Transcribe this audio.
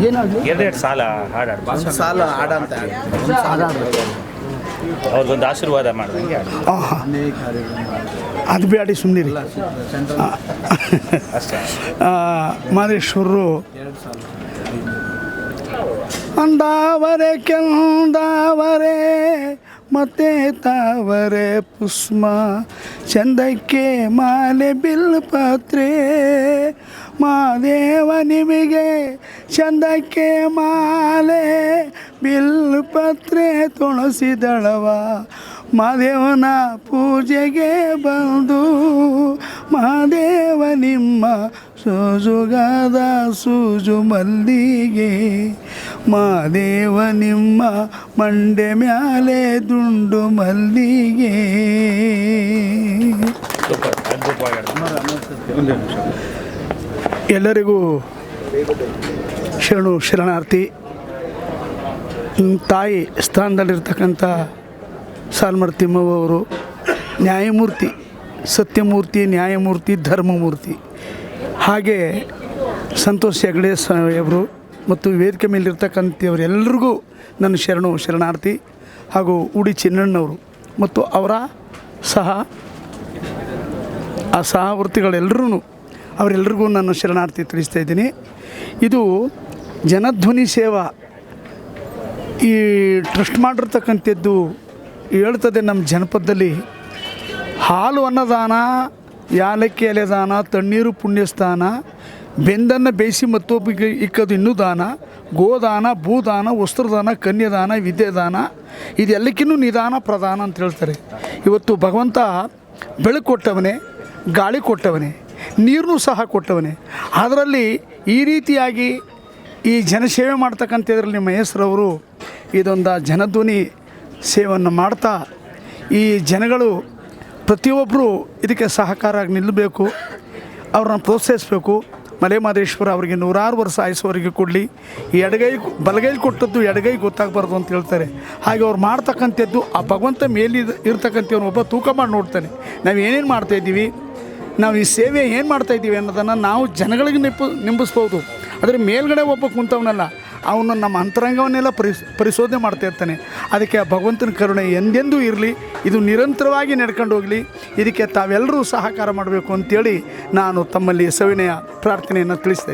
ಏನಾಗಲಿ ಎರಡು ಸಾಲ ಸಾಲ ಅವ್ರಿಗೊಂದು ಆಶೀರ್ವಾದ ಮಾಡ್ದಂಗೆ ಹಾಡು. ಅದು ಬೇಡಿ ಸುಮ್ಮನಿರಿ ಅಷ್ಟೇ. ಮಾದೇಶ್ವರರು ಅಂದಾವರೆ ಕೆಂದಾವರೆ ಮತ್ತೆ ತಾವರೆ ಪುಷ್ಮ ಚಂದಕ್ಕೆ ಮಾಲೆ ಬಿಲ್ಪತ್ರೆ ಮಾದೇವ ನಿಮಗೆ ಚಂದಕ್ಕೆ ಮಾಲೆ ಬಿಲ್ಪತ್ರೆ ತುಳಸಿದಳವ. ಮಾದೇವನ ಪೂಜೆಗೆ ಬಂದು ಮಾದೇವ ನಿಮ್ಮ ಸೂಜುಗದ ಸೂಜು ಮಲ್ಲಿಗೆ. ಮಾದೇವ ನಿಮ್ಮ ಮಂಡೆ ಮ್ಯಾಲೆ ದುಂಡು ಮಲ್ಲಿಗೆ. ಸೂಪರ್ ಅದ್ಭುತವಾಗಿ ಹಾಡು. ಎಲ್ಲರಿಗೂ ಶರಣು ಶರಣಾರ್ಥಿ. ತಾಯಿ ಸ್ಥಾನದಲ್ಲಿರ್ತಕ್ಕಂಥ ಸಾಲ್ಮರ್ ತಿಮ್ಮವರು ನ್ಯಾಯಮೂರ್ತಿ, ಸತ್ಯಮೂರ್ತಿ, ನ್ಯಾಯಮೂರ್ತಿ, ಧರ್ಮಮೂರ್ತಿ. ಹಾಗೆ ಸಂತೋಷ್ ಹೆಗಡೆ ಸಾಹೇಬರು ಮತ್ತು ವೇದಿಕೆ ಮೇಲಿರ್ತಕ್ಕಂಥವರೆಲ್ಲರಿಗೂ ನನ್ನ ಶರಣು ಶರಣಾರ್ಥಿ ಹಾಗೂ ಉಡಿ ಚಿನ್ನಣ್ಣವರು ಮತ್ತು ಅವರ ಸಹ ಆ ಸಹವರ್ತಿಗಳೆಲ್ಲರೂ ಅವರೆಲ್ಲರಿಗೂ ನಾನು ಶರಣಾರ್ಥಿ ತಿಳಿಸ್ತಾ ಇದ್ದೀನಿ. ಇದು ಜನಧ್ವನಿ ಸೇವಾ. ಈ ಟ್ರಸ್ಟ್ ಮಾಡಿರ್ತಕ್ಕಂಥದ್ದು ಹೇಳ್ತದೆ ನಮ್ಮ ಜನಪದದಲ್ಲಿ ಹಾಲು ಅನ್ನದಾನ, ಯಾಲಕ್ಕಿ ಎಲೆದಾನ ತಣ್ಣೀರು ಪುಣ್ಯಸ್ಥಾನ, ಬೆಂದನ್ನು ಬೇಯಿಸಿ ಮತ್ತೊಬ್ಬರಿಗೆ ಇಕ್ಕದು ಇನ್ನೂ ದಾನ, ಗೋದಾನ, ಭೂದಾನ, ವಸ್ತ್ರದಾನ, ಕನ್ಯಾದಾನ, ವಿದ್ಯೆದಾನ, ಇದೆಲ್ಲಕ್ಕಿನ್ನೂ ನಿಧಾನ ಪ್ರಧಾನ ಅಂತ ಹೇಳ್ತಾರೆ. ಇವತ್ತು ಭಗವಂತ ಬೆಳಕು ಕೊಟ್ಟವನೇ, ಗಾಳಿ ಕೊಟ್ಟವನೇ. ನೀರನ್ನೂ ಸಹ ಕೊಟ್ಟವನೇ. ಅದರಲ್ಲಿ ಈ ರೀತಿಯಾಗಿ ಈ ಜನಸೇವೆ ಮಾಡ್ತಕ್ಕಂಥದ್ರಲ್ಲಿ ನಿಮ್ಮ ಹೆಸರವರು ಇದೊಂದು ಜನಧ್ವನಿ ಸೇವೆಯನ್ನು ಮಾಡ್ತಾ, ಈ ಜನಗಳು ಪ್ರತಿಯೊಬ್ಬರು ಇದಕ್ಕೆ ಸಹಕಾರ ಆಗಿ ನಿಲ್ಲಬೇಕು, ಅವ್ರನ್ನ ಪ್ರೋತ್ಸಾಹಿಸಬೇಕು. ಮಲೆ ಮಾದೇಶ್ವರ ಅವರಿಗೆ ನೂರಾರು ವರ್ಷ ಆಯಸ್ಸವರಿಗೆ ಕೊಡಲಿ. ಈ ಎಡಗೈ, ಬಲಗೈ ಕೊಟ್ಟದ್ದು ಎಡಗೈ ಗೊತ್ತಾಗಬಾರ್ದು ಅಂತ ಹೇಳ್ತಾರೆ. ಹಾಗೆ ಅವ್ರು ಮಾಡ್ತಕ್ಕಂಥದ್ದು ಆ ಭಗವಂತ ಮೇಲಿದ ಇರ್ತಕ್ಕಂಥವ್ನು ಒಬ್ಬ ತೂಕ ಮಾಡಿ ನೋಡ್ತಾನೆ. ನಾವು ಏನೇನು ಮಾಡ್ತಾಯಿದ್ದೀವಿ ನಾವು ಈ ಸೇವೆ ಏನು ಮಾಡ್ತಾ ಇದ್ದೀವಿ ಅನ್ನೋದನ್ನು ನಾವು ಜನಗಳಿಗೆ ನಿಂಪು, ನಿಂಬಿಸ್ಬೋದು. ಆದರೆ ಮೇಲ್ಗಡೆ ಒಬ್ಬ ಕುಂತವನಲ್ಲ, ಅವನು ನಮ್ಮ ಅಂತರಂಗವನ್ನೆಲ್ಲ ಪರಿಸ್, ಪರಿಶೋಧನೆ ಮಾಡ್ತಾ ಇರ್ತಾನೆ. ಅದಕ್ಕೆ ಭಗವಂತನ ಕರುಣೆ ಎಂದೆಂದೂ ಇರಲಿ, ಇದು ನಿರಂತರವಾಗಿ ನಡ್ಕೊಂಡು ಹೋಗಲಿ, ಇದಕ್ಕೆ ತಾವೆಲ್ಲರೂ ಸಹಕಾರ ಮಾಡಬೇಕು ಅಂತೇಳಿ ನಾನು ತಮ್ಮಲ್ಲಿ ಸವಿನಯ ಪ್ರಾರ್ಥನೆಯನ್ನು ತಿಳಿಸ್ತಾ